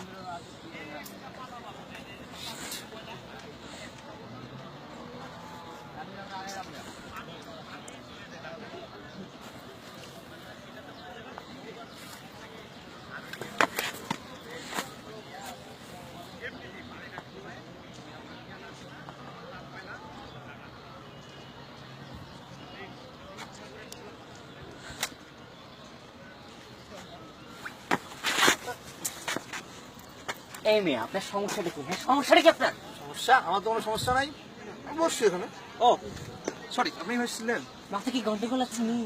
Thank you. এই মেয়ে আপনার সমস্যাটা কি? হ্যাঁ সমস্যাটা কি আপনার? সমস্যা? আমার তো কোনো সমস্যা নাই। এখানে। ও সরি আপনি হয়েছিলেন মাথা কি গন্ডগোল আছে নি?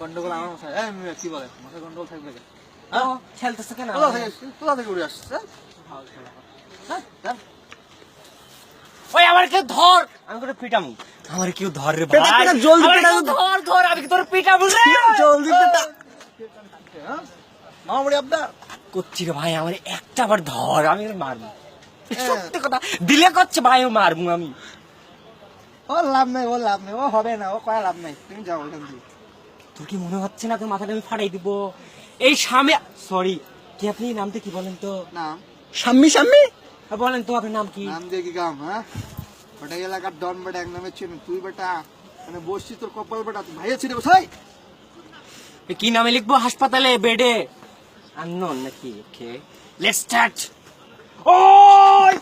গন্ডগোল আমার মাথায় এই মেয়ে, কি বলে? মাথায় গন্ডগোল থাকবে কেন? খেলতেছে কেন? কোথা থেকে এসছিস? কোথা থেকে উড়ে আসছিস হ্যাঁ? হ্যাঁ, হ্যাঁ? ওই আমার কেউ ধর! আমি করে পিটামু আমার কেউ ধর রে ভাই জলদি ধর ধর আমি কি তোর পিটামু রে! জলদি পেটা। হ্যাঁ? মামাবাড়ি করছি রে ভাই আমার একটা ধর আমি মারবো। হ্যাঁ। সত্যি কথা দিলে করছে ভাই ও মারবো আমি। ও লাভ নাই ও লাভ নাই ও হবে না ও কয়া লাভ নাই তুমি যাও থেকে তোর কি মনে হচ্ছে না তোর মাথাটা আমি ফাটাই দিব? এই স্বামী সরি কি আপনি? নামটা কি বলেন তো? নাম? স্বামী স্বামী? বলেন তো আপনার নাম কি? নাম দিয়ে কি কাম হ্যাঁ? ওটা এলাকার ডন বেটা এক নামে ছিল তুই বেটা মানে বসছি তোর কপাল বেটা ভাইয়া ছিল বসাই কি নামে লিখব? হাসপাতালে বেডে? আননোন নাকি? ওকে লেটস স্টার্ট ওই